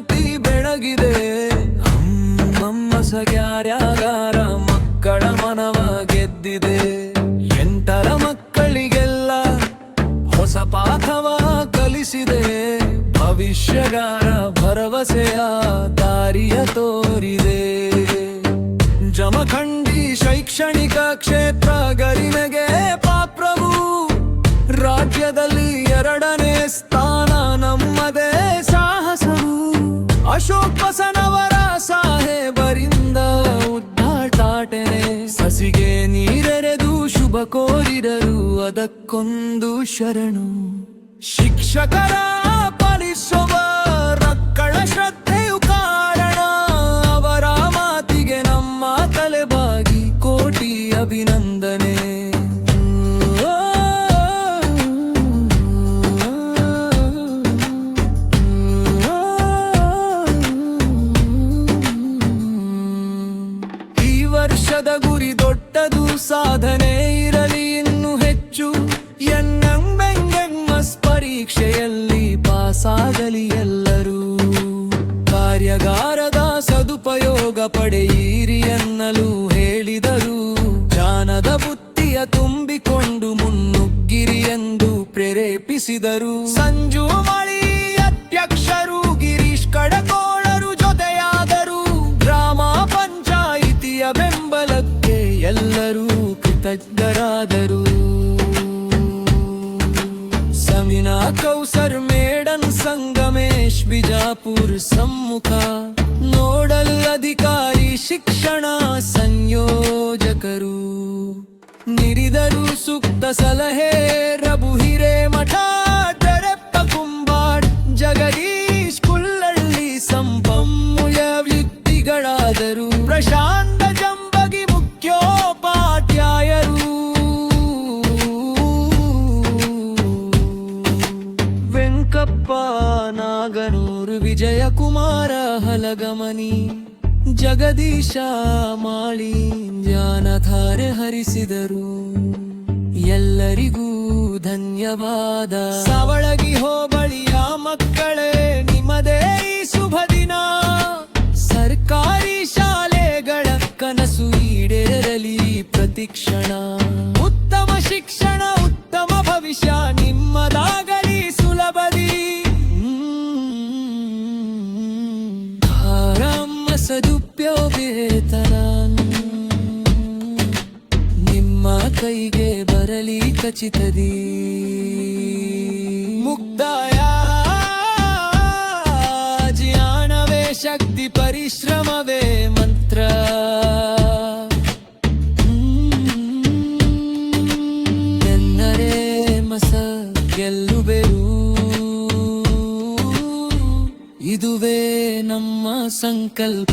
ಜ್ಯೋತಿ ಬೆಳಗಿದೆ. ಅಮ್ಮಮ್ಮ ಸಗ್ಯಾರ್ಯಾಗಾರ ಮಕ್ಕಳ ಮನವ ಗೆದ್ದಿದೆ. ಎಂಟರ ಮಕ್ಕಳಿಗೆಲ್ಲ ಹೊಸ ಪಾಠವ ಕಲಿಸಿದೆ. ಭವಿಷ್ಯಗಾರ ಭರವಸೆಯ ದಾರಿಯ ತೋರಿದೆ. ಜಮಖಂಡಿ ಶೈಕ್ಷಣಿಕ ಕ್ಷೇತ್ರ ಗರಿಮೆಗೆ ಅಶೋಕ್ ಬಸನವರ ಸಾಹೇಬರಿಂದ ಉದ್ದಾಟಾಟನೆ ಸಸಿಗೆ ನೀರೆರೆದು ಶುಭ ಕೋರಿದರು ಅದಕ್ಕೊಂದು ಶರಣು. ಶಿಕ್ಷಕರ ಪಾಲಿಸುವ ಸಾಧನೆ ಇರಲಿ ಇನ್ನು ಹೆಚ್ಚು. ಎನ್ಎಂಎಸ್ ಪರೀಕ್ಷೆಯಲ್ಲಿ ಪಾಸಾಗಲಿ ಎಲ್ಲರೂ. ಕಾರ್ಯಾಗಾರದ ಸದುಪಯೋಗ ಪಡೆಯಿರಿ ಎನ್ನಲು ಹೇಳಿದರು. ಜಾನದ ಬುತ್ತಿಯ ತುಂಬಿಕೊಂಡು ಮುನ್ನುಗ್ಗಿರಿ ಎಂದು ಪ್ರೇರೇಪಿಸಿದರು. ಕೃತಜ್ಞರಾದರು ಸಮಿನಾ ಕೌಸರ್ ಮೇಡನ್ ಸಂಗಮೇಶ್ ಬಿಜಾಪುರ್ ಸಮ್ಮುಖ ನೋಡಲ್ ಅಧಿಕಾರಿ ಶಿಕ್ಷಣ ಸಂಯೋಜಕರು ನಿರಿದರು ಸೂಕ್ತ ಸಲಹೆ ರಘು ವಿಜಯಕುಮಾರ ಹಲಗಮನಿ, ಜಗದೀಶ ಮಾಳಿ ಜ್ಞಾನಧಾರೆ ಹರಿಸಿದರು. ಎಲ್ಲರಿಗೂ ಧನ್ಯವಾದ. ಸವಳಗಿ ಹೋಬಳಿಯ ಮಕ್ಕಳೇ, ನಿಮ್ಮದೇ ಈ ಶುಭ ದಿನ. ಸರ್ಕಾರಿ ಶಾಲೆಗಳ ಕನಸು ಈಡೇರಲಿ ಪ್ರತಿಕ್ಷಣ. ಉತ್ತಮ ಶಿಕ್ಷಣ, ಉತ್ತಮ ಭವಿಷ್ಯ ಆರಾಮ ಸದುಪಯೋಗೇತನ ನಿಮ್ಮ ಕೈಗೆ ಬರಲಿ ಖಚಿತದಿ. ಮುಕ್ತಾಯ. ಜ್ಞಾನವೇ ಶಕ್ತಿ ಪರಿಶ್ರಮವೇ ಇದುವೇ ನಮ್ಮ ಸಂಕಲ್ಪ.